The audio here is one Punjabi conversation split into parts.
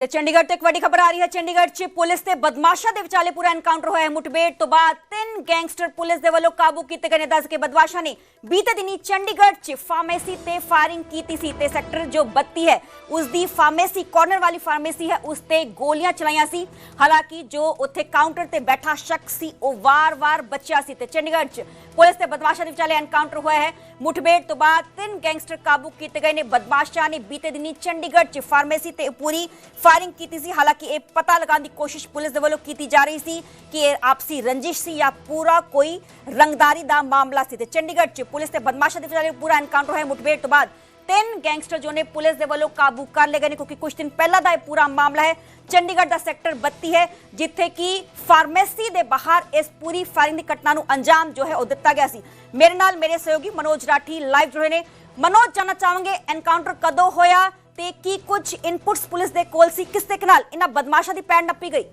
ਤੇ ਚੰਡੀਗੜ੍ਹ ਤੋਂ ਇੱਕ ਵੱਡੀ ਖਬਰ ਆ ਰਹੀ ਹੈ ਚੰਡੀਗੜ੍ਹ 'ਚ ਪੁਲਿਸ ਤੇ ਬਦਮਾਸ਼ਾਂ ਦੇ ਵਿਚਾਲੇ ਪੂਰਾ ਐਨਕਾਊਂਟਰ ਹੋਇਆ ਹੈ ਮੁਠਭੇੜ ਤੋਂ ਬਾਅਦ ਤਿੰਨ ਗੈਂਗਸਟਰ ਪੁਲਿਸ ਦੇ ਵੱਲੋਂ ਕਾਬੂ ਕੀਤੇ ਗਏ ਨੇ ਦੱਸ ਕੇ ਬਦਮਾਸ਼ਾਂ ਨੇ ਬੀਤੇ ਦਿਨੀ ਚੰਡੀਗੜ੍ਹ 'ਚ ਫਾਰਮੇਸੀ ਤੇ ਫਾਇਰਿੰਗ ਕੀਤੀ ਸੀ ਤੇ ਸੈਕਟਰ ਜੋ 32 ਹੈ ਉਸ ਦੀ ਫਾਰਮੇਸੀ ਕਾਰਨਰ ਵਾਲੀ ਫਾਰਮੇਸੀ ਹੈ ਉਸ ਤੇ ਗੋਲੀਆਂ ਚਲਾਈਆਂ ਸੀ ਹਾਲਾਂਕਿ ਜੋ ਉੱਥੇ ਕਾਊਂਟਰ ਤੇ ਬੈਠਾ ਸ਼ਖਸ ਸੀ ਉਹ ਵਾਰ-ਵਾਰ ਬਚਿਆ ਸੀ ਤੇ ਚੰਡੀਗੜ੍ਹ 'ਚ ਪੁਲਿਸ ਤੇ ਬਦਮਾਸ਼ਾਂ ਦੇ ਵਿਚਾਲੇ ਐਨਕਾਊਂਟਰ ਹੋਇਆ ਹੈ ਮੁਠਭੇੜ ਤੋਂ ਬਾਅਦ ਤਿੰਨ ਗੈਂਗਸਟਰ ਕਾਬੂ ਕੀਤੇ ਗਏ ਨੇ ਬਦਮਾਸ਼ਾਂ ਨੇ ਬੀਤੇ ਦਿਨੀ ਚੰਡੀਗੜ੍ਹ 'ਚ ਫਾਰਮੇਸੀ ਤੇ ਪੂਰੀ ਫਾਇਰਿੰਗ ਕੀਤੀ ਸੀ ਹਾਲਾਂਕਿ ਇਹ ਪਤਾ ਲਗਾਉਣ ਦੀ ਕੋਸ਼ਿਸ਼ ਪੁਲਿਸ ਦੇ ਵੱਲੋਂ ਕੀਤੀ ਜਾ ਰਹੀ ਸੀ ਕਿ ਇਹ ਆਪਸੀ ਰੰਜਿਸ਼ ਸੀ ਜਾਂ ਪੂਰਾ ਕੋਈ ਰੰਗਦਾਰੀ ਦਾ ਮਾਮਲਾ ਸੀ ਤੇ ਚੰਡੀਗੜ੍ਹ 'ਚ ਪੁਲਿਸ ਤੇ ਬਦਮਾਸ਼ਾਂ ਦੇ ਵਿਚਾਲੇ ਪੂਰਾ ਐਨਕਾਊਂਟਰ ਹੋਇਆ ਮੁਠਭੇੜ ਤੋਂ ਬਾਅਦ ਤਿੰਨ ਗੈਂਗਸਟਰ ਜੋ ਨੇ ਪੁਲਿਸ ਦੇ ਵੱਲੋਂ ਕਾਬੂ ਕਰ ਲਏ ਗਏ ਨੇ ਕਿਉਂਕਿ ਕੁਝ ਦਿਨ ਪਹਿਲਾਂ ਦਾ ਇਹ ਪੂਰਾ ਮਾਮਲਾ ਹੈ ਚੰਡੀਗੜ੍ਹ ਦਾ ਸੈਕਟਰ 32 ਹੈ ਜਿੱਥੇ ਕਿ ਫਾਰਮੇਸੀ ਦੇ ਬਾਹਰ ਇਸ ਪੂਰੀ ਫਾਇਰਿੰਗ ਦੀ ਘਟਨਾ ਨੂੰ ਅੰਜਾਮ ਜੋ ਹੈ ਉਹ ਦਿੱਤਾ ਗਿਆ ਸੀ ਮੇਰੇ ਨਾਲ ਮੇਰੇ ਸਹਿਯੋਗੀ ਮਨੋਜ ਰਾਠੀ ਲਾਈਵ ਜੁੜੇ ਨੇ ਮਨੋਜ ਜਾਨਣਾ ਚਾਹਾਂਗੇ ਐਨਕਾਊਂਟਰ ਕਦੋਂ ਹੋਇਆ ਤੇ ਕੀ ਕੁਝ ਇਨਪੁਟਸ ਪੁਲਿਸ ਦੇ ਕੋਲ ਸੀ ਕਿਸ ਤਰੀਕੇ ਨਾਲ ਇਹਨਾਂ ਬਦਮਾਸ਼ਾਂ ਦੀ ਪੈੜ ਨੱਪੀ ਗਈ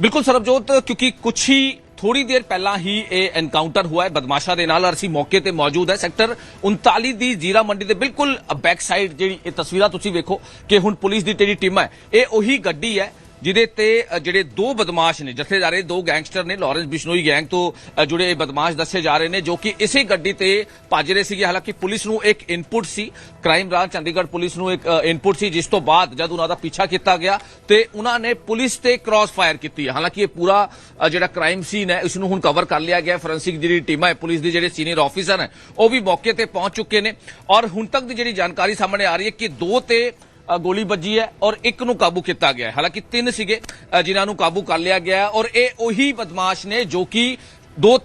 ਬਿਲਕੁਲ ਸਰਬਜੋਤ ਕਿਉਂਕਿ ਕੁਛ ਹੀ ਥੋੜੀ ਦੇਰ ਪਹਿਲਾਂ ਹੀ ਇਹ ਐਨਕਾਊਂਟਰ ਹੋਇਆ ਹੈ ਬਦਮਾਸ਼ਾਂ ਦੇ ਨਾਲ ਔਰ ਅਸੀਂ ਮੌਕੇ ਤੇ ਮੌਜੂਦ ਹੈ ਸੈਕਟਰ 39 ਦੀ ਜੀਰਾ ਮੰਡੀ ਦੇ ਬਿਲਕੁਲ ਬੈਕ ਸਾਈਡ ਜਿਹੜੀ ਇਹ ਤਸਵੀਰਾਂ ਤੁਸੀਂ ਵੇਖੋ ਕਿ ਹੁਣ ਪੁਲਿਸ ਦੀ ਜਿਹੜੀ ਟੀਮ ਹੈ ਇਹ ਉਹੀ ਗੱਡੀ ਹੈ ਜਿਹਦੇ ਤੇ ਜਿਹੜੇ ਦੋ ਬਦਮਾਸ਼ ਨੇ, ਜਥੇਦਾਰੇ ਦੋ ਗੈਂਗਸਟਰ ਨੇ, ਲਾਰੈਂਸ ਬਿਸ਼ਨੋਈ ਗੈਂਗ ਤੋਂ ਜੁੜੇ ਇਹ ਬਦਮਾਸ਼ ਦੱਸੇ ਜਾ ਰਹੇ ਨੇ, ਜੋ ਕਿ ਇਸੇ ਗੱਡੀ ਤੇ ਭੱਜ ਰਹੇ ਸੀਗੇ। ਹਾਲਾਂਕਿ ਪੁਲਿਸ ਨੂੰ ਇੱਕ ਇਨਪੁਟ ਸੀ, ਕ੍ਰਾਈਮ ਬ੍ਰਾਂਚ, ਚੰਡੀਗੜ੍ਹ ਪੁਲਿਸ ਨੂੰ ਇੱਕ ਇਨਪੁਟ ਸੀ, ਜਿਸ ਤੋਂ ਬਾਅਦ ਜਦ ਉਹਨਾਂ ਦਾ ਪਿੱਛਾ ਕੀਤਾ ਗਿਆ ਤੇ ਉਹਨਾਂ ਨੇ ਪੁਲਿਸ ਤੇ ਕ੍ਰਾਸ ਫਾਇਰ ਕੀਤੀ ਹਾਲਾਂਕਿ ਇਹ ਪੂਰਾ ਜਿਹੜਾ ਕ੍ਰਾਈਮ ਸੀਨ ਹੈ, ਇਸ ਨੂੰ ਹੁਣ ਕਵਰ ਕਰ ਲਿਆ ਗਿਆ ਫੋਰੈਂਸਿਕ ਜਿਹੜੀ ਟੀਮਾਂ ਹੈ, ਪੁਲਿਸ ਦੇ ਜਿਹੜੇ ਸੀਨੀਅਰ ਆਫੀਸਰ ਹੈ, ਉਹ ਵੀ ਮੌਕੇ ਤੇ ਪਹੁੰਚ ਚੁੱਕੇ ਨੇ। ਔਰ ਹੁਣ ਤੱਕ ਦੀ ਜਿਹੜੀ ਜਾਣਕਾਰੀ ਸਾਹਮਣੇ ਆ ਰਹੀ ਹੈ ਕਿ ਦੋ ਤੇ ਗੋਲੀ ਵੱਜੀ ਹੈ ਔਰ ਇੱਕ ਨੂੰ ਕਾਬੂ ਕੀਤਾ ਗਿਆ ਹੈ। ਹਾਲਾਂਕਿ ਤਿੰਨ ਸੀਗੇ ਜਿਨ੍ਹਾਂ ਨੂੰ ਕਾਬੂ ਕਰ ਲਿਆ ਗਿਆ ਔਰ ਇਹ ਉਹੀ ਬਦਮਾਸ਼ ਨੇ ਜੋ ਕਿ ਦੋ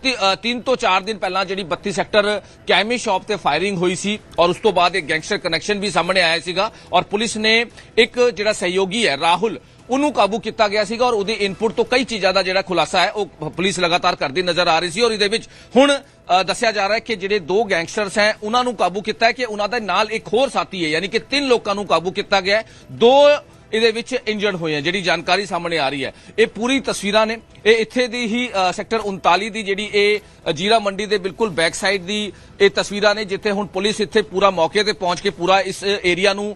ਤਿੰਨ ਤੋਂ ਚਾਰ ਦਿਨ ਪਹਿਲਾਂ ਜਿਹੜੀ 32 ਸੈਕਟਰ ਕੈਮੀ ਸ਼ਾਪ ਤੇ ਫਾਇਰਿੰਗ ਹੋਈ ਸੀ ਔਰ ਉਸ ਤੋਂ ਬਾਅਦ ਇੱਕ ਗੈਂਗਸਟਰ ਕਨੈਕਸ਼ਨ ਵੀ ਸਾਹਮਣੇ ਆਇਆ ਸੀਗਾ ਔਰ ਪੁਲਿਸ ਨੇ ਇੱਕ ਜਿਹੜਾ ਸਹਿਯੋਗੀ ਹੈ, ਰਾਹੁਲ ਉਹਨੂੰ ਕਾਬੂ ਕੀਤਾ ਗਿਆ ਸੀਗਾ ਔਰ ਉਹਦੇ ਇਨਪੁਟ ਤੋਂ ਕਈ ਚੀਜ਼ਾਂ ਦਾ ਜਿਹੜਾ ਖੁਲਾਸਾ ਹੈ ਉਹ ਪੁਲਿਸ ਲਗਾਤਾਰ ਕਰਦੀ ਨਜ਼ਰ ਆ ਰਹੀ ਸੀ ਔਰ ਇਹਦੇ ਵਿੱਚ ਹੁਣ ਅ, ਦੱਸਿਆ ਜਾ ਰਿਹਾ ਹੈ ਕਿ ਜਿਹੜੇ ਦੋ ਗੈਂਗਸਟਰਸ ਹੈ ਉਹਨਾਂ ਨੂੰ ਕਾਬੂ ਕੀਤਾ ਹੈ ਕਿ ਉਹਨਾਂ ਦੇ ਨਾਲ ਇੱਕ ਹੋਰ ਸਾਥੀ ਹੈ ਯਾਨੀ ਕਿ ਤਿੰਨ ਲੋਕਾਂ ਨੂੰ ਕਾਬੂ ਕੀਤਾ ਗਿਆ ਹੈ। ਦੋ ਇਹਦੇ ਵਿੱਚ ਇੰਜਰਡ ਹੋਏ ਆ, ਜਿਹੜੀ ਜਾਣਕਾਰੀ ਸਾਹਮਣੇ ਆ ਰਹੀ ਹੈ। ਇਹ ਪੂਰੀ ਤਸਵੀਰਾਂ ਨੇ। ਇਹ ਇੱਥੇ ਦੀ ਹੀ ਸੈਕਟਰ 39 ਦੀ ਜਿਹੜੀ ਇਹ ਜੀਰਾ ਮੰਡੀ ਦੇ ਬਿਲਕੁਲ ਬੈਕ ਸਾਈਡ ਦੀ ਇਹ ਤਸਵੀਰਾਂ ਨੇ, ਜਿੱਥੇ ਹੁਣ ਪੁਲਿਸ ਇੱਥੇ ਪੂਰਾ ਮੌਕੇ ਤੇ ਪਹੁੰਚ ਕੇ ਪੂਰਾ ਇਸ ਏਰੀਆ ਨੂੰ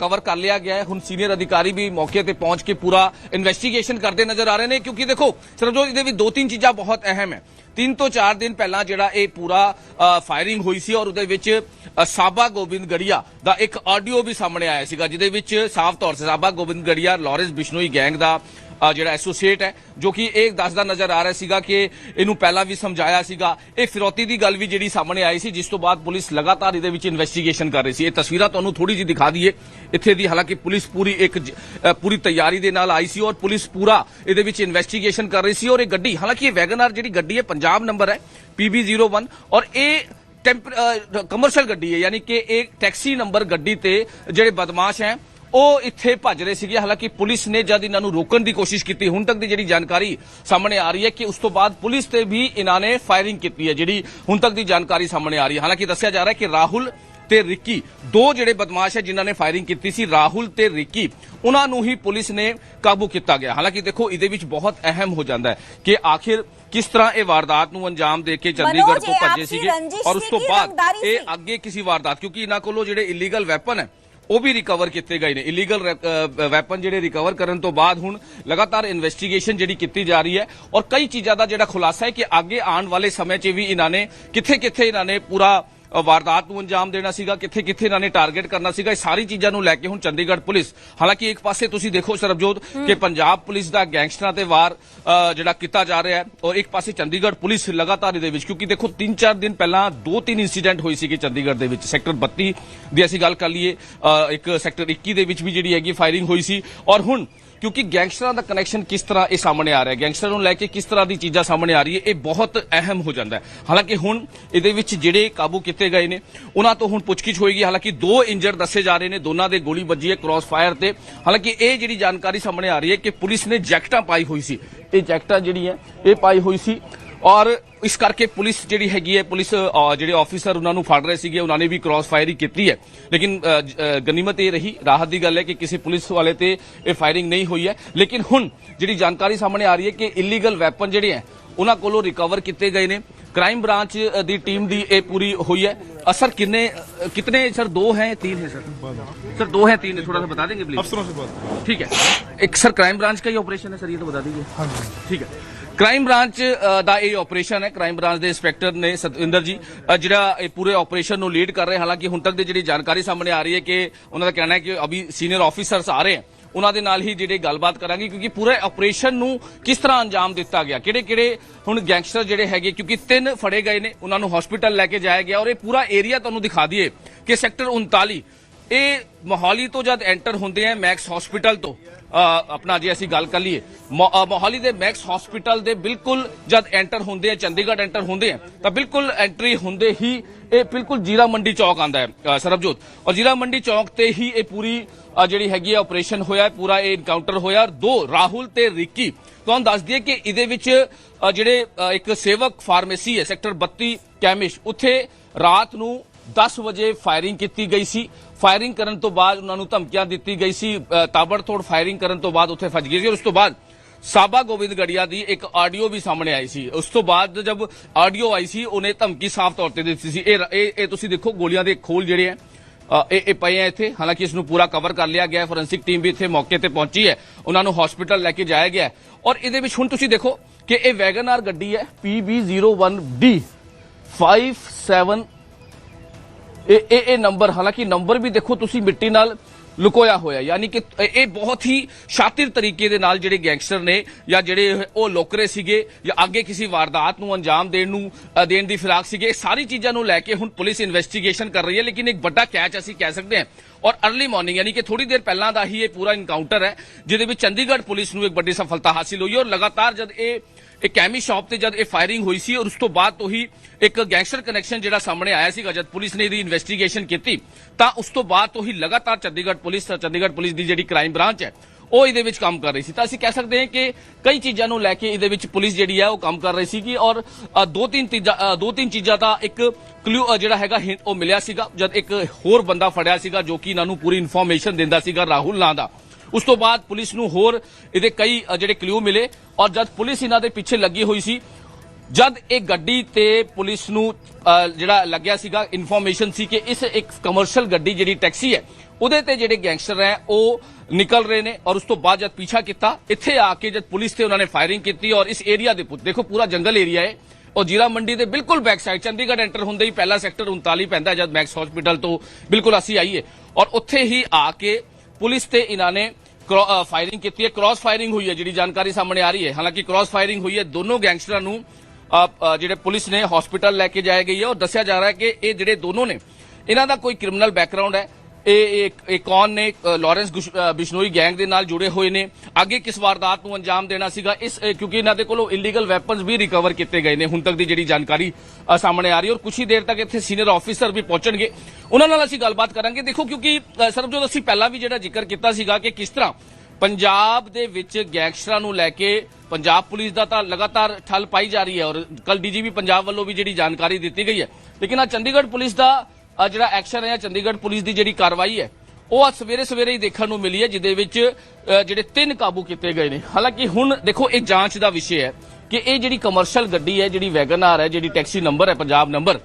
ਕਵਰ ਕਰ ਲਿਆ ਗਿਆ ਹੈ। ਹੁਣ ਸੀਨੀਅਰ ਅਧਿਕਾਰੀ ਵੀ ਮੌਕੇ ਤੇ ਪਹੁੰਚ ਕੇ ਪੂਰਾ ਇਨਵੈਸਟੀਗੇਸ਼ਨ ਕਰਦੇ ਨਜ਼ਰ ਆ ਰਹੇ ਨੇ, ਕਿਉਂਕਿ ਦੇਖੋ, ਸਰਬਜੋਤ, ਇਹਦੇ ਵਿੱਚ ਦੋ ਤਿੰਨ ਚੀਜ਼ਾਂ ਬਹੁਤ ਅਹਿਮ ਹੈ। ਤਿੰਨ ਤੋਂ ਚਾਰ ਦਿਨ ਪਹਿਲਾਂ ਜਿਹੜਾ ਇਹ ਪੂਰਾ ਫਾਇਰਿੰਗ ਹੋਈ ਸੀ ਔਰ ਉਹਦੇ ਵਿੱਚ ਸਾਬਾ ਗੋਬਿੰਦ ਗੜੀਆ ਦਾ ਇੱਕ ਆਡੀਓ ਵੀ ਸਾਹਮਣੇ ਆਇਆ ਸੀਗਾ, ਜਿਹਦੇ ਵਿੱਚ ਸਾਫ਼ ਤੌਰ 'ਤੇ ਸਾਬਾ ਗੋਬਿੰਦ ਗੜੀਆ, ਲਾਰੈਂਸ ਬਿਸ਼ਨੋਈ ਗੈਂਗ ਦਾ ਜਿਹੜਾ ਐਸੋਸੀਏਟ ਹੈ, ਜੋ ਕਿ ਇਹ ਦੱਸਦਾ ਨਜ਼ਰ ਆ ਰਿਹਾ ਸੀਗਾ ਕਿ ਇਹਨੂੰ ਪਹਿਲਾਂ ਵੀ ਸਮਝਾਇਆ ਸੀਗਾ। ਇਹ ਫਿਰੌਤੀ ਦੀ ਗੱਲ ਵੀ ਜਿਹੜੀ ਸਾਹਮਣੇ ਆਈ ਸੀ, ਜਿਸ ਤੋਂ ਬਾਅਦ ਪੁਲਿਸ ਲਗਾਤਾਰ ਇਹਦੇ ਵਿੱਚ ਇਨਵੈਸਟੀਗੇਸ਼ਨ ਕਰ ਰਹੀ ਸੀ। ਇਹ ਤਸਵੀਰਾਂ ਤੁਹਾਨੂੰ ਥੋੜੀ ਜਿਹੀ ਦਿਖਾ ਦਈਏ। ਇੱਥੇ ਦੀ ਹਾਲਾਂਕਿ ਪੁਲਿਸ ਪੂਰੀ ਇੱਕ ਪੂਰੀ ਤਿਆਰੀ ਦੇ ਨਾਲ ਆਈ ਸੀ ਔਰ ਪੁਲਿਸ ਪੂਰਾ ਇਹਦੇ ਵਿੱਚ ਇਨਵੈਸਟੀਗੇਸ਼ਨ ਕਰ ਰਹੀ ਸੀ ਔਰ ਇਹ ਗੱਡੀ, ਹਾਲਾਂਕਿ ਇਹ ਵੈਗਨਆਰ ਜਿਹੜੀ ਗੱਡੀ ਹੈ, ਪੰਜਾਬ ਨੰਬਰ ਹੈ PB01 ਔਰ ਇਹ ਕਮਰਸ਼ੀਅਲ ਗੱਡੀ ਹੈ, ਯਾਨੀ ਕਿ ਇਹ ਟੈਕਸੀ ਨੰਬਰ ਗੱਡੀ ਤੇ ਜਿਹੜੇ ਬਦਮਾਸ਼ ਹੈ ਉਹ ਇੱਥੇ ਭੱਜ ਰਹੇ ਸੀਗੇ। ਹਾਲਾਂਕਿ ਪੁਲਿਸ ਨੇ ਜਦ ਇਹਨਾਂ ਨੂੰ ਰੋਕਣ ਦੀ ਕੋਸ਼ਿਸ਼ ਕੀਤੀ ਹੁਣ ਤੱਕ ਦੀ ਜਿਹੜੀ ਜਾਣਕਾਰੀ ਸਾਹਮਣੇ ਆ ਰਹੀ ਹੈ ਕਿ ਉਸ ਤੋਂ ਬਾਅਦ ਪੁਲਿਸ ਤੇ ਵੀ ਇਹਨਾਂ ਨੇ ਫਾਇਰਿੰਗ ਕੀਤੀ ਹੈ ਜਿਹੜੀ ਹੁਣ ਤੱਕ ਦੀ ਜਾਣਕਾਰੀ ਸਾਹਮਣੇ ਆ ਰਹੀ ਹੈ। ਹਾਲਾਂਕਿ ਦੱਸਿਆ ਜਾ ਰਿਹਾ ਹੈ ਕਿ ਰਾਹੁਲ ਤੇ ਰਿੱਕੀ ਦੋ ਜਿਹੜੇ ਬਦਮਾਸ਼ ਹੈ ਜਿਨ੍ਹਾਂ ਨੇ ਫਾਇਰਿੰਗ ਕੀਤੀ ਸੀ ਰਾਹੁਲ ਤੇ ਰਿੱਕੀ ਉਹਨਾਂ ਨੂੰ ਹੀ ਪੁਲਿਸ ਨੇ ਕਾਬੂ ਕੀਤਾ ਗਿਆ। ਹਾਲਾਂਕਿ ਦੇਖੋ ਇਹਦੇ ਵਿੱਚ ਬਹੁਤ ਅਹਿਮ ਹੋ ਜਾਂਦਾ ਹੈ ਕਿ ਆਖਿਰ ਕਿਸ ਤਰ੍ਹਾਂ ਇਹ ਵਾਰਦਾਤ ਨੂੰ ਅੰਜਾਮ ਦੇ ਕੇ ਚੰਡੀਗੜ੍ਹ ਤੋਂ ਭੱਜੇ ਸੀਗੇ ਔਰ ਉਸ ਤੋਂ ਬਾਅਦ ਇਹ? ਅੱਗੇ ਕਿਸੇ ਵਾਰਦਾਤ ਕਿਉਂਕਿ ਇਹਨਾਂ ਕੋਲੋਂ ਜਿਹੜੇ ਇਲੀਗਲ ਵੈਪਨ ਹੈ ਉਹ ਵੀ ਰਿਕਵਰ ਕੀਤੇ ਗਏ ਨੇ। ਇਲੀਗਲ ਵੈਪਨ ਜਿਹੜੇ ਰਿਕਵਰ ਕਰਨ ਤੋਂ ਬਾਅਦ ਹੁਣ ਲਗਾਤਾਰ ਇਨਵੈਸਟੀਗੇਸ਼ਨ ਜਿਹੜੀ ਕੀਤੀ ਜਾ ਰਹੀ ਹੈ ਔਰ ਕਈ ਚੀਜ਼ਾਂ ਦਾ ਜਿਹੜਾ ਖੁਲਾਸਾ ਹੈ ਕਿ ਅੱਗੇ ਆਉਣ ਵਾਲੇ ਸਮੇਂ 'ਚ ਵੀ ਇਹਨਾਂ ਨੇ ਕਿੱਥੇ ਕਿੱਥੇ ਇਹਨਾਂ ਨੇ ਪੂਰਾ ਵਾਰਦਾਤ ਨੂੰ ਅੰਜਾਮ ਦੇਣਾ ਸੀਗਾ ਕਿੱਥੇ ਕਿੱਥੇ ਇਹਨਾਂ ਨੇ ਟਾਰਗੇਟ ਕਰਨਾ ਸੀਗਾ ਇਹ ਸਾਰੀ ਚੀਜ਼ਾਂ ਨੂੰ ਲੈ ਕੇ ਹੁਣ ਚੰਡੀਗੜ੍ਹ ਪੁਲਿਸ। ਹਾਲਾਂਕਿ ਇੱਕ ਪਾਸੇ ਤੁਸੀਂ ਦੇਖੋ ਸਰਬਜੋਤ ਕਿ ਪੰਜਾਬ ਪੁਲਿਸ ਦਾ ਗੈਂਗਸਟਰਾਂ ਤੇ ਵਾਰ ਜਿਹੜਾ ਕੀਤਾ ਜਾ ਰਿਹਾ ਹੈ ਔਰ ਇੱਕ ਪਾਸੇ ਚੰਡੀਗੜ੍ਹ ਪੁਲਿਸ ਲਗਾਤਾਰ ਇਹਦੇ ਵਿੱਚ ਕਿਉਂਕਿ ਦੇਖੋ 3-4 ਦਿਨ ਪਹਿਲਾਂ ਦੋ ਤਿੰਨ ਇਨਸੀਡੈਂਟ ਹੋਈ ਸੀਗੇ ਚੰਡੀਗੜ੍ਹ ਦੇ ਵਿੱਚ। ਸੈਕਟਰ 32 ਦੀ ਅਸੀਂ ਗੱਲ ਕਰ ਲਈਏ ਇੱਕ ਸੈਕਟਰ 21 ਦੇ ਵਿੱਚ ਵੀ ਜਿਹੜੀ ਹੈਗੀ ਫਾਇਰਿੰਗ ਹੋਈ ਸੀ ਔਰ ਹੁਣ ਕਿਉਂਕਿ ਗੈਂਗਸਟਰਾਂ ਦਾ ਕਨੈਕਸ਼ਨ ਕਿਸ ਤਰ੍ਹਾਂ ਇਹ ਸਾਹਮਣੇ ਆ ਰਿਹਾ ਹੈ? ਗੈਂਗਸਟਰ ਨੂੰ ਲੈ ਕੇ ਕਿਸ ਤਰ੍ਹਾਂ ਦੀ ਚੀਜ਼ਾਂ ਸਾਹਮਣੇ ਆ ਰਹੀ ਹੈ, ਇਹ ਬਹੁਤ ਅਹਿਮ ਹੋ ਜਾਂਦਾ ਹੈ। ਹਾਲਾਂਕਿ ਹੁਣ ਇਹਦੇ ਵਿੱਚ ਜਿਹੜੇ ਕਾਬੂ ਕੀਤੇ ਗਏ ਨੇ, ਉਹਨਾਂ ਤੋਂ ਹੁਣ ਪੁੱਛਗਿੱਛ ਹੋਏਗੀ। ਹਾਲਾਂਕਿ ਦੋ ਇੰਜਰ ਦੱਸੇ ਜਾ ਰਹੇ ਨੇ, ਦੋਨਾਂ ਦੇ ਗੋਲੀ ਵੱਜੀ ਹੈ ਕ੍ਰਾਸ ਫਾਇਰ ਤੇ। ਹਾਲਾਂਕਿ ਇਹ ਜਿਹੜੀ ਜਾਣਕਾਰੀ ਸਾਹਮਣੇ ਆ ਰਹੀ ਹੈ ਕਿ ਪੁਲਿਸ ਨੇ ਜੈਕਟਾਂ ਪਾਈ ਹੋਈ ਸੀ। ਇਹ ਜੈਕਟਾਂ ਜਿਹੜੀਆਂ, ਇਹ ਪਾਈ ਹੋਈ ਸੀ। ਔਰ ਇਸ ਕਰਕੇ ਪੁਲਿਸ ਜਿਹੜੀ ਹੈਗੀ ਹੈ ਪੁਲਿਸ ਅ, ਜਿਹੜੇ ਆਫੀਸਰ ਉਹਨਾਂ ਨੂੰ ਫੜ ਰਹੇ ਸੀਗੇ ਉਹਨਾਂ ਨੇ ਵੀ ਕ੍ਰਾਸ ਫਾਇਰ ਹੀ ਕੀਤੀ ਹੈ ਲੇਕਿਨ ਅ, ਜ- ਅ, ਗਨੀਮਤ ਇਹ ਰਹੀ ਰਾਹਤ ਦੀ ਗੱਲ ਹੈ ਕਿ ਕਿਸੇ ਪੁਲਿਸ ਵਾਲੇ ਤੇ ਇਹ ਫਾਇਰਿੰਗ ਨਹੀਂ ਹੋਈ ਹੈ ਲੇਕਿਨ ਹੁਣ ਜਿਹੜੀ ਜਾਣਕਾਰੀ ਸਾਹਮਣੇ ਆ ਰਹੀ ਹੈ ਕਿ ਇਲੀਗਲ ਵੈਪਨ ਜਿਹੜੇ ਹੈ ਉਹਨਾਂ ਕੋਲੋਂ ਰਿਕਵਰ ਕੀਤੇ ਗਏ ਨੇ क्राइम ब्रांच अ, ਦੀ ਟੀਮ ਦੀ ਇਹ ਪੂਰੀ ਹੋਈ ਹੈ ਅ, ਸਰ ਕਿੰਨੇ ਅ, कितने सर दो हैं तीन है सर सर दो हैं तीन है थोड़ा सा बता देंगे प्लीज अफसरों से बात करें। ठीक है एक सर क्राइम ब्रांच का ही ऑपरेशन है सर ये तो बता दीजिए हाँ जी ਠੀਕ ਹੈ ਕ੍ਰਾਈਮ ਬ੍ਰਾਂਚ ਦਾ ਇਹ ਆਪਰੇਸ਼ਨ ਹੈ। ਕ੍ਰਾਈਮ ਬ੍ਰਾਂਚ ਦੇ ਇੰਸਪੈਕਟਰ ਨੇ ਸਤਵਿੰਦਰ ਜੀ ਜਿਹੜਾ ਇਹ ਪੂਰੇ ਆਪਰੇਸ਼ਨ ਨੂੰ ਲੀਡ ਕਰ ਰਹੇ ਹਾਲਾਂਕਿ ਹੁਣ ਤੱਕ ਦੀ ਜਿਹੜੀ ਜਾਣਕਾਰੀ ਸਾਹਮਣੇ ਆ ਰਹੀ ਹੈ ਕਿ ਉਹਨਾਂ ਦਾ ਕਹਿਣਾ ਹੈ ਕਿ ਅਭੀ ਸੀਨੀਅਰ ਆਫੀਸਰਸ ਆ ਰਹੇ ਹਨ। ਉਹਨਾਂ ਦੇ ਨਾਲ ਹੀ ਜਿਹੜੇ ਗੱਲਬਾਤ ਕਰਾਂਗੇ, ਕਿਉਂਕਿ ਪੂਰੇ ਆਪਰੇਸ਼ਨ ਨੂੰ ਕਿਸ ਤਰ੍ਹਾਂ ਅੰਜਾਮ ਦਿੱਤਾ ਗਿਆ? ਕਿਹੜੇ ਕਿਹੜੇ ਹੁਣ ਗੈਂਗਸਟਰ ਜਿਹੜੇ ਹੈਗੇ, ਕਿਉਂਕਿ ਤਿੰਨ ਫੜੇ ਗਏ ਨੇ। ਉਹਨਾਂ ਨੂੰ ਹਸਪੀਟਲ ਲੈ ਕੇ ਜਾਇਆ ਗਿਆ ਔਰ ਇਹ ਪੂਰਾ ਏਰੀਆ ਤੁਹਾਨੂੰ ਦਿਖਾ ਦਈਏ ਕਿ ਸੈਕਟਰ 39 ਇਹ ਮੋਹਾਲੀ ਤੋਂ ਜਦ ਐਂਟਰ ਹੁੰਦੇ ਆ ਮੈਕਸ ਹਸਪੀਟਲ ਤੋਂ ਆਪਣਾ ਜੇ ਅਸੀਂ ਗੱਲ ਕਰ ਲਈਏ। ਮੋ- ਮੋਹਾਲੀ ਦੇ ਮੈਕਸ ਹਸਪੀਟਲ ਦੇ ਬਿਲਕੁਲ ਜਦ ਐਂਟਰ ਹੁੰਦੇ ਆ, ਚੰਡੀਗੜ੍ਹ ਐਂਟਰ ਹੁੰਦੇ ਆ, ਤਾਂ ਬਿਲਕੁਲ ਐਂਟਰੀ ਹੁੰਦੇ ਹੀ ਇਹ ਬਿਲਕੁਲ ਜੀਰਾ ਮੰਡੀ ਚੌਕ ਆਂਦਾ ਹੈ ਸਰਬਜੋਤ। ਔਰ ਜੀਰਾ ਮੰਡੀ ਚੌਕ ਤੇ ਹੀ ਇਹ ਪੂਰੀ ਜਿਹੜੀ ਹੈਗੀ ਹੈ ਆਪਰੇਸ਼ਨ ਹੋਇਆ, ਪੂਰਾ ਇਹ ਇਨਕਾਊਂਟਰ ਹੋਇਆ। ਦੋ, ਰਾਹੁਲ ਤੇ ਰਿੱਕੀ। ਤੁਹਾਨੂੰ ਦੱਸ ਦਈਏ ਕਿ ਇਹਦੇ ਵਿੱਚ ਜਿਹੜੇ ਇੱਕ ਸੇਵਕ ਫਾਰਮੇਸੀ ਹੈ ਸੈਕਟਰ 32 ਕੈਮਿਸ਼, ਉੱਥੇ ਰਾਤ ਨੂੰ 10 ਵਜੇ ਫਾਇਰਿੰਗ ਕੀਤੀ ਗਈ ਸੀ। ਫਾਇਰਿੰਗ ਕਰਨ ਤੋਂ ਬਾਅਦ ਉਹਨਾਂ ਨੂੰ ਧਮਕੀਆਂ ਦਿੱਤੀ ਗਈ ਸੀ ਤਾਬੜਤੋੜ ਫਾਇਰਿੰਗ ਕਰਨ ਤੋਂ ਬਾਅਦ ਉੱਥੇ ਫਸ ਗਏ ਸੀ। ਉਸ ਤੋਂ ਬਾਅਦ ਸਾਬਾ ਗੋਬਿੰਦ ਗੜੀਆ ਦੀ ਇੱਕ ਆਡੀਓ ਵੀ ਸਾਹਮਣੇ ਆਈ ਸੀ। ਉਸ ਤੋਂ ਬਾਅਦ ਜਦ ਆਡੀਓ ਆਈ ਸੀ, ਉਹਨੇ ਧਮਕੀ ਸਾਫ਼ ਤੌਰ ਤੇ ਦਿੱਤੀ ਸੀ। ਇਹ ਇਹ ਤੁਸੀਂ ਦੇਖੋ, ਗੋਲੀਆਂ ਦੇ ਖੋਲ ਜਿਹੜੇ ਆ ਇਹ ਇਹ ਪਏ ਆ ਇੱਥੇ। ਹਾਲਾਂਕਿ ਇਸ ਨੂੰ ਪੂਰਾ ਕਵਰ ਕਰ ਲਿਆ ਗਿਆ ਫੋਰੈਂਸਿਕ ਟੀਮ ਵੀ ਇੱਥੇ ਮੌਕੇ ਤੇ ਪਹੁੰਚੀ ਹੈ। ਉਹਨਾਂ ਨੂੰ ਹਸਪੀਟਲ ਲੈ ਕੇ ਜਾਇਆ ਗਿਆ ਔਰ ਇਹਦੇ ਵਿੱਚ ਹੁਣ ਤੁਸੀਂ ਦੇਖੋ ਕਿ ਇਹ ਵੈਗਨਆਰ ਗੱਡੀ ਹੈ PB01D 57 ਇਹ ਇਹ ਇਹ ਨੰਬਰ ਹਾਲਾਂਕਿ ਨੰਬਰ ਵੀ ਦੇਖੋ ਤੁਸੀਂ ਮਿੱਟੀ ਨਾਲ ਲੁਕੋਇਆ ਹੋਇਆ ਯਾਨੀ ਕਿ ਇਹ ਬਹੁਤ ਹੀ ਸ਼ਾਤਿਰ ਤਰੀਕੇ ਦੇ ਨਾਲ ਜਿਹੜੇ ਗੈਂਗਸਟਰ ਨੇ ਜਾਂ ਜਿਹੜੇ ਉਹ ਲੋਕਰੇ ਸੀਗੇ ਜਾਂ ਅੱਗੇ ਕਿਸੇ ਵਾਰਦਾਤ ਨੂੰ ਅੰਜਾਮ ਦੇਣ ਨੂੰ ਦੇਣ ਦੀ ਫਿਰਾਕ ਸੀਗੇ, ਇਹ ਸਾਰੀ ਚੀਜ਼ਾਂ ਨੂੰ ਲੈ ਕੇ ਹੁਣ ਪੁਲਿਸ ਇਨਵੈਸਟੀਗੇਸ਼ਨ ਕਰ ਰਹੀ ਹੈ। ਲੇਕਿਨ ਇੱਕ ਵੱਡਾ ਕੈਚ ਅਸੀਂ ਕਹਿ ਸਕਦੇ ਹਾਂ। ਔਰ अर्ਲੀ ਮਾਰਨਿੰਗ ਯਾਨੀ ਕਿ ਥੋੜੀ ਦੇਰ ਪਹਿਲਾਂ ਦਾ ਹੀ ਇਹ ਪੂਰਾ ਇਨਕਾਊਂਟਰ ਹੈ, ਜਿਹਦੇ ਵਿੱਚ ਚੰਡੀਗੜ੍ਹ ਪੁਲਿਸ ਨੂੰ ਇੱਕ ਵੱਡੀ ਸਫਲਤਾ ਹਾਸਿਲ ਹੋਈ ਔਰ ਲਗਾਤਾਰ ਜਦ ਇਹ ਇਹ ਕੈਮੀ ਸ਼ਾਪ ਤੇ ਜਦ ਇਹ ਫਾਇਰਿੰਗ ਹੋਈ ਸੀ ਔਰ ਉਸ ਤੋਂ ਬਾਅਦ ਤੋਂ ਹੀ ਇੱਕ ਗੈਂਗਸਟਰ ਕਨੈਕਸ਼ਨ ਜਿਹੜਾ ਸਾਹਮਣੇ ਆਇਆ ਸੀਗਾ, ਜਦ ਪੁਲਿਸ ਨੇ ਇਹਦੀ ਇਨਵੈਸਟੀਗੇਸ਼ਨ ਕੀਤੀ, ਤਾਂ ਉਸ ਤੋਂ ਬਾਅਦ ਤੋਂ ਹੀ ਲਗਾਤਾਰ ਚੰਡੀਗੜ੍ਹ ਪੁਲਿਸ ਚੰਡੀਗੜ੍ਹ ਪੁਲਿਸ ਦੀ ਜਿਹੜੀ ਕ੍ਰਾਈਮ ਬ੍ਰਾਂਚ ਹੈ, ਉਹ ਇਹਦੇ ਵਿੱਚ ਕੰਮ ਕਰ ਰਹੀ ਸੀ। ਤਾਂ ਅਸੀਂ ਕਹਿ ਸਕਦੇ ਹਾਂ ਕਿ ਕਈ ਚੀਜ਼ਾਂ ਨੂੰ ਲੈ ਕੇ ਇਹਦੇ ਵਿੱਚ ਪੁਲਿਸ ਜਿਹੜੀ ਹੈ ਉਹ ਕੰਮ ਕਰ ਰਹੀ ਸੀ ਕਿ ਔਰ ਦੋ ਤਿੰਨ ਦੋ ਤਿੰਨ ਚੀਜ਼ਾਂ ਦਾ ਇੱਕ ਕਲੂ ਜਿਹੜਾ ਹੈਗਾ ਉਹ ਮਿਲਿਆ ਸੀਗਾ, ਜਦ ਇੱਕ ਹੋਰ ਬੰਦਾ ਫੜਿਆ ਸੀਗਾ ਜੋ ਕਿ ਇਹਨਾਂ ਨੂੰ ਪੂਰੀ ਇਨਫੋਰਮੇਸ਼ਨ ਦਿੰਦਾ ਸੀਗਾ ਰਾਹੁਲ ਨਾਂ ਦਾ। ਉਸ ਤੋਂ ਬਾਅਦ ਪੁਲਿਸ ਨੂੰ ਹੋਰ ਇਹਦੇ ਕਈ ਜਿਹੜੇ ਕਲੂ ਮਿਲੇ ਔਰ ਜਦ ਪੁਲਿਸ ਇਹਨਾਂ ਦੇ ਪਿੱਛੇ ਲੱਗੀ ਹੋਈ ਸੀ, ਜਦ ਇਹ ਗੱਡੀ ਤੇ ਪੁਲਿਸ ਨੂੰ ਜਿਹੜਾ ਲੱਗਿਆ ਸੀਗਾ ਇਨਫੋਰਮੇਸ਼ਨ ਸੀ ਕਿ ਇਸ ਇੱਕ ਕਮਰਸ਼ੀਅਲ ਗੱਡੀ ਜਿਹੜੀ ਟੈਕਸੀ ਹੈ, ਉਹਦੇ ਤੇ ਜਿਹੜੇ ਗੈਂਗਸਟਰ ਹੈ, ਉਹ ਨਿਕਲ ਰਹੇ ਨੇ ਔਰ ਉਸ ਤੋਂ ਬਾਅਦ ਜਦ ਪਿੱਛਾ ਕੀਤਾ, ਇੱਥੇ ਆ ਕੇ ਜਦ ਪੁਲਿਸ ਤੇ ਉਹਨਾਂ ਨੇ ਫਾਇਰਿੰਗ ਕੀਤੀ ਔਰ ਇਸ ਏਰੀਆ ਦੇ ਪੁੱਤ, ਦੇਖੋ ਪੂਰਾ ਜੰਗਲ ਏਰੀਆ ਹੈ ਔਰ ਜੀਰਾ ਮੰਡੀ ਦੇ ਬਿਲਕੁਲ ਬੈਕ ਸਾਈਡ ਚੰਡੀਗੜ੍ਹ ਐਂਟਰ ਹੁੰਦੇ ਹੀ ਪਹਿਲਾ ਸੈਕਟਰ 39 ਪੈਂਦਾ ਜਦ ਮੈਕਸ ਹਸਪੀਟਲ ਤੋਂ ਬਿਲਕੁਲ ਅਸੀਂ ਆਈਏ ਔਰ ਉੱਥੇ ਹੀ ਆ ਕੇ ਪੁਲਿਸ ਤੇ ਇਹਨਾਂ ਨੇ ਫਾਇਰਿੰਗ ਕੀਤੀ ਹੈ। ਕ੍ਰਾਸ ਫਾਇਰਿੰਗ ਹੋਈ ਹੈ, ਜਿਹੜੀ ਜਾਣਕਾਰੀ ਸਾਹਮਣੇ ਆ ਰਹੀ ਹੈ। ਹਾਲਾਂਕਿ ਕ੍ਰਾਸ ਫਾਇਰਿੰਗ ਹੋਈ ਹੈ। ਦੋਨੋਂ ਗੈਂਗਸਟਰਾਂ ਨੂੰ ਜਿਹੜੇ ਪੁਲਿਸ ਨੇ ਹਸਪੀਟਲ ਲੈ ਕੇ ਜਾਇਆ ਗਈ ਹੈ। ਔਰ ਦੱਸਿਆ ਜਾ ਰਿਹਾ ਹੈ ਕਿ ਇਹ ਜਿਹੜੇ ਦੋਨੋਂ ਨੇ, ਇਹਨਾਂ ਦਾ ਕੋਈ ਕ੍ਰਿਮੀਨਲ ਬੈਕਗ੍ਰਾਉਂਡ ਹੈ। ਇਹ ਇਹ- ਕੌਣ ਨੇ? ਅ, ਲਾਰੈਂਸ ਬਿਸ਼ਨੋਈ ਗੈਂਗ ਦੇ ਨਾਲ ਜੁੜੇ ਹੋਏ ਨੇ। ਅੱਗੇ ਕਿਸ ਵਾਰਦਾਤ ਨੂੰ ਅੰਜਾਮ ਦੇਣਾ ਸੀਗਾ? ਇਸ ਕਿਉਂਕਿ ਇਹਨਾਂ ਦੇ ਕੋਲੋਂ ਇਲੀਗਲ ਵੈਪਨਸ ਵੀ ਰਿਕਵਰ ਕੀਤੇ ਗਏ ਨੇ। ਹੁਣ ਤੱਕ ਦੀ ਜਿਹੜੀ ਜਾਣਕਾਰੀ ਸਾਹਮਣੇ ਆ ਰਹੀ ਔਰ ਕੁਝ ਹੀ ਦੇਰ ਤੱਕ ਇੱਥੇ ਸੀਨੀਅਰ ਆਫੀਸਰ ਵੀ ਪਹੁੰਚਣਗੇ। ਉਹਨਾਂ ਨਾਲ ਅਸੀਂ ਗੱਲਬਾਤ ਕਰਾਂਗੇ। ਦੇਖੋ ਕਿਉਂਕਿ ਸਰਬਜੋਤ ਅਸੀਂ ਪਹਿਲਾਂ ਵੀ ਜਿਹੜਾ ਜ਼ਿਕਰ ਕੀਤਾ ਸੀਗਾ ਕਿ ਕਿਸ ਤਰ੍ਹਾਂ ਪੰਜਾਬ ਦੇ ਵਿੱਚ ਗੈਂਗਸਟਰਾਂ ਨੂੰ ਲੈ ਕੇ ਪੰਜਾਬ ਪੁਲਿਸ ਦਾ ਤਾਂ ਲਗਾਤਾਰ ਠੱਲ ਪਾਈ ਜਾ ਰਹੀ ਹੈ। ਔਰ ਕੱਲ ਡੀਜੀਪੀ ਪੰਜਾਬ ਵੱਲੋਂ ਵੀ ਜਿਹੜੀ ਜਾਣਕਾਰੀ ਦਿੱਤੀ ਗਈ ਹੈ। ਲੇਕਿਨ ਆ ਚੰਡੀਗੜ੍ਹ ਪੁਲਿਸ ਦਾ ਜਿਹੜਾ ਐਕਸ਼ਨ ਹੈ, ਚੰਡੀਗੜ੍ਹ ਪੁਲਿਸ ਦੀ ਜਿਹੜੀ ਕਾਰਵਾਈ ਹੈ, ਉਹ ਅੱਜ ਸਵੇਰੇ ਸਵੇਰੇ ਹੀ ਦੇਖਣ ਨੂੰ ਮਿਲੀ ਹੈ, ਜਿਹਦੇ ਵਿੱਚ ਜਿਹੜੇ ਤਿੰਨ ਕਾਬੂ ਕੀਤੇ ਗਏ ਨੇ। ਹਾਲਾਂਕਿ ਹੁਣ ਦੇਖੋ, ਇਹ ਜਾਂਚ ਦਾ ਵਿਸ਼ੇ ਹੈ ਕਿ ਇਹ ਜਿਹੜੀ ਕਮਰਸ਼ੀਅਲ ਗੱਡੀ ਹੈ, ਜਿਹੜੀ ਵੈਗਨਆਰ ਹੈ, ਜਿਹੜੀ ਟੈਕਸੀ ਨੰਬਰ ਹੈ, ਪੰਜਾਬ ਨੰਬਰ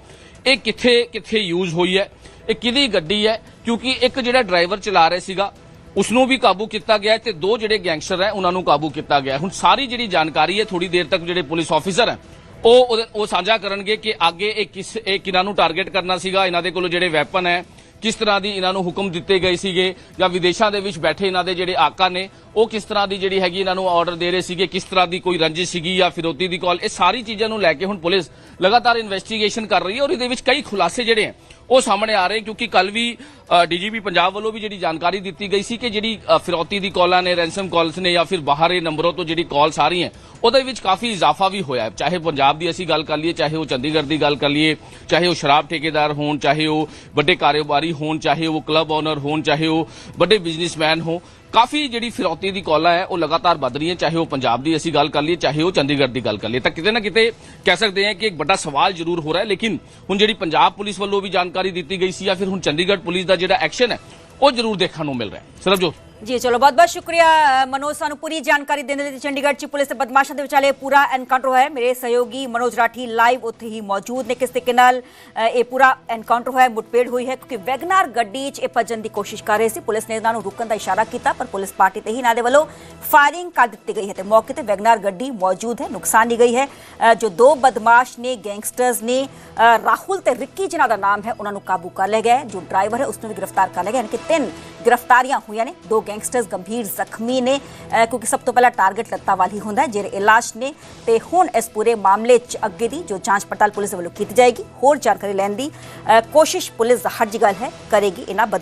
ਇਹ ਕਿੱਥੇ ਕਿੱਥੇ ਯੂਜ਼ ਹੋਈ ਹੈ, ਇਹ ਕਿਹਦੀ ਗੱਡੀ ਹੈ, ਕਿਉਂਕਿ ਇੱਕ ਜਿਹੜਾ ਡਰਾਈਵਰ ਚਲਾ ਰਿਹਾ ਸੀਗਾ ਉਸ ਨੂੰ ਵੀ ਕਾਬੂ ਕੀਤਾ ਗਿਆ ਹੈ ਤੇ ਦੋ ਜਿਹੜੇ ਗੈਂਗਸਟਰ ਹੈ, ਉਹਨਾਂ ਨੂੰ ਕਾਬੂ ਕੀਤਾ ਗਿਆ ਹੁਣ ਸਾਰੀ ਜਿਹੜੀ ਜਾਣਕਾਰੀ ਹੈ ਥੋੜੀ ਦੇਰ ਤੱਕ ਜਿਹੜੇ ਪੁਲਿਸ ਆਫੀਸਰ ਹੈ ਉਹ ਉਹ ਸਾਂਝਾ ਕਰਨਗੇ ਕਿ ਅੱਗੇ ਇਹ ਕਿਸ ਇਹ ਕਿਨਾਂ ਨੂੰ ਟਾਰਗੇਟ ਕਰਨਾ ਸੀਗਾ, ਇਹਨਾਂ ਦੇ ਕੋਲ ਜਿਹੜੇ ਵੈਪਨ ਹੈ, ਕਿਸ ਤਰ੍ਹਾਂ ਦੀ ਇਹਨਾਂ ਨੂੰ ਹੁਕਮ ਦਿੱਤੇ ਗਏ ਸੀਗੇ ਜਾਂ ਵਿਦੇਸ਼ਾਂ ਦੇ ਵਿੱਚ ਬੈਠੇ ਇਹਨਾਂ ਦੇ ਜਿਹੜੇ ਆਕਾ ਨੇ, ਉਹ ਕਿਸ ਤਰ੍ਹਾਂ ਦੀ ਜਿਹੜੀ ਹੈਗੀ ਇਹਨਾਂ ਨੂੰ ਆਰਡਰ ਦੇ ਰਹੇ ਸੀਗੇ, ਕਿਸ ਤਰ੍ਹਾਂ ਦੀ ਕੋਈ ਰੰਜਿਸ਼ ਸੀਗੀ ਜਾਂ ਫਿਰੋਤੀ ਦੀ ਕਾਲ ਇਹ ਸਾਰੀ ਚੀਜ਼ਾਂ ਨੂੰ ਲੈ ਕੇ ਹੁਣ ਪੁਲਿਸ ਲਗਾਤਾਰ ਇਨਵੈਸਟੀਗੇਸ਼ਨ ਕਰ ਰਹੀ ਹੈ ਔਰ ਇਹਦੇ ਵਿੱਚ ਕਈ ਖੁਲਾਸੇ ਜਿਹੜੇ ਹੈ ਉਹ ਸਾਹਮਣੇ ਆ ਰਹੇ ਕਿਉਂਕਿ ਕੱਲ ਵੀ ਡੀਜੀਪੀ ਪੰਜਾਬ ਵੱਲੋਂ ਵੀ ਜਿਹੜੀ ਜਾਣਕਾਰੀ ਦਿੱਤੀ ਗਈ ਸੀ ਕਿ ਜਿਹੜੀ ਫਿਰੌਤੀ ਦੀ ਕਾਲਾਂ ਨੇ, ਰੈਂਸਮ ਕਾਲਸ ਨੇ ਜਾਂ ਫਿਰ ਬਾਹਰੇ ਨੰਬਰੋਂ ਤੋਂ ਜਿਹੜੀ ਕਾਲਸ ਆ ਰਹੀਆਂ, ਉਹਦੇ ਵਿੱਚ ਕਾਫੀ ਇਜ਼ਾਫਾ ਵੀ ਹੋਇਆ। ਚਾਹੇ ਪੰਜਾਬ ਦੀ ਅਸੀਂ ਗੱਲ ਕਰ ਲਈਏ, ਚਾਹੇ ਉਹ ਚੰਡੀਗੜ੍ਹ ਦੀ ਗੱਲ ਕਰ ਲਈਏ, ਚਾਹੇ ਉਹ ਸ਼ਰਾਬ ਠੇਕੇਦਾਰ ਹੋਣ, ਚਾਹੇ ਉਹ ਵੱਡੇ ਕਾਰੋਬਾਰੀ ਹੋਣ, ਚਾਹੇ ਉਹ ਕਲੱਬ ਓਨਰ ਹੋਣ, ਚਾਹੇ ਉਹ ਵੱਡੇ ਬਿਜ਼ਨਸਮੈਨ ਹੋ ਕਾਫੀ ਜਿਹੜੀ ਫਿਰੌਤੀ ਦੀ ਕਾਲਾਂ ਹੈ, ਉਹ ਲਗਾਤਾਰ ਵੱਧ ਰਹੀ ਹੈ ਚਾਹੇ ਉਹ ਪੰਜਾਬ ਦੀ ਅਸੀਂ ਗੱਲ ਕਰ ਲਈਏ, ਚਾਹੇ ਉਹ ਚੰਡੀਗੜ੍ਹ ਦੀ ਗੱਲ ਕਰ ਲਈਏ। ਤਾਂ ਕਿਤੇ ਨਾ ਕਿਤੇ ਕਹਿ ਸਕਦੇ ਹਾਂ ਕਿ ਇੱਕ ਵੱਡਾ ਸਵਾਲ ਜ਼ਰੂਰ ਹੋ ਰਿਹਾ ਹੈ, ਲੇਕਿਨ ਹੁਣ ਜਿਹੜੀ ਪੰਜਾਬ ਪੁਲਿਸ ਵੱਲੋਂ ਵੀ ਜਾਣਕਾਰੀ ਦਿੱਤੀ ਗਈ ਸੀ ਜਾਂ ਫਿਰ ਹੁਣ ਚੰਡੀਗੜ੍ਹ ਪੁਲਿਸ ਦਾ ਜਿਹੜਾ ਐਕਸ਼ਨ ਹੈ, ਉਹ ਜ਼ਰੂਰ ਦੇਖਣ ਨੂੰ ਮਿਲ ਰਿਹਾ ਹੈ। ਸਰਬਜੋਤ। ਜੀ ਚਲੋ ਬਹੁਤ ਬਹੁਤ ਸ਼ੁਕਰੀਆ ਅ, ਮਨੋਜ ਸਾਨੂੰ ਪੂਰੀ ਜਾਣਕਾਰੀ ਦੇਣ ਦੇ ਲਈ ਚੰਡੀਗੜ੍ਹ ਚ ਪੁਲਿਸ ਤੇ ਬਦਮਾਸ਼ਾਂ ਦੇ ਵਿਚਾਲੇ ਪੂਰਾ ਐਨਕਾਊਂਟਰ ਹੋਇਆ ਹੈ। ਮੇਰੇ ਸਹਿਯੋਗੀ ਮਨੋਜ ਰਾਠੀ ਲਾਈਵ ਉੱਥੇ ਹੀ ਮੌਜੂਦ ਨੇ ਕਿਸ ਤਰੀਕੇ ਨਾਲ ਅ, ਇਹ ਪੂਰਾ ਐਨਕਾਊਂਟਰ ਹੋਇਆ ਹੈ, ਮੁੱਠਭੇੜ ਹੋਈ ਹੈ ਕਿਉਂਕਿ ਵੈਗਨਾਰ ਗੱਡੀ 'ਚ ਇਹ ਭੱਜਣ ਦੀ ਕੋਸ਼ਿਸ਼ ਕਰ ਰਹੇ ਸੀ ਪੁਲਿਸ ਨੇ ਇਹਨਾਂ ਨੂੰ ਰੁਕਣ ਦਾ ਇਸ਼ਾਰਾ ਕੀਤਾ ਪਰ ਪੁਲਿਸ ਪਾਰਟੀ ਤੇ ਹੀ ਇਹਨਾਂ ਦੇ ਵੱਲੋਂ ਫਾਇਰਿੰਗ ਕਰ ਦਿੱਤੀ ਗਈ ਹੈ ਤੇ ਮੌਕੇ ਤੇ ਵੈਗਨਾਰ ਗੱਡੀ ਮੌਜੂਦ ਹੈ ਨੁਕਸਾਨੀ ਗਈ ਹੈ ਅ, ਜੋ ਦੋ ਬਦਮਾਸ਼ ਨੇ ਗੈਂਗਸਟਰਸ ਨੇ ਅ, ਰਾਹੁਲ ਤੇ ਰਿੱਕੀ ਜਿਨ੍ਹਾਂ ਦਾ ਨਾਮ ਹੈ ਉਹਨਾਂ ਨੂੰ ਕਾਬੂ ਕਰ ਲਿਆ ਗਿਆ ਹੈ ਜੋ ਡਰਾਈਵਰ ਹੈ ਉਸ ਨੂੰ ਵੀ ਗੈਂਗਸਟਰਸ ਗੰਭੀਰ ਜ਼ਖਮੀ ਨੇ ਕਿਉਂਕਿ ਸਭ ਤੋਂ ਪਹਿਲਾਂ ਟਾਰਗੇਟ ਲੱਤਾਂ ਵਾਲੀ ਹੁੰਦਾ ਹੈ ਜਿਹੜੇ ਇਲਾਜ ਨੇ। ਤੇ ਹੁਣ ਇਸ ਪੂਰੇ ਮਾਮਲੇ 'ਚ ਅੱਗੇ ਦੀ ਜੋ ਜਾਂਚ ਪੜਤਾਲ ਪੁਲਿਸ ਵੱਲੋਂ ਕੀਤੀ ਜਾਏਗੀ ਹੋਰ ਜਾਣਕਾਰੀ ਲੈਣ ਦੀ ਅ, ਕੋਸ਼ਿਸ਼ ਪੁਲਿਸ ਦਾ ਹਰ ਜਗ੍ਹਾ ਹੈ ਕਰੇਗੀ ਇਹਨਾਂ ਬਦ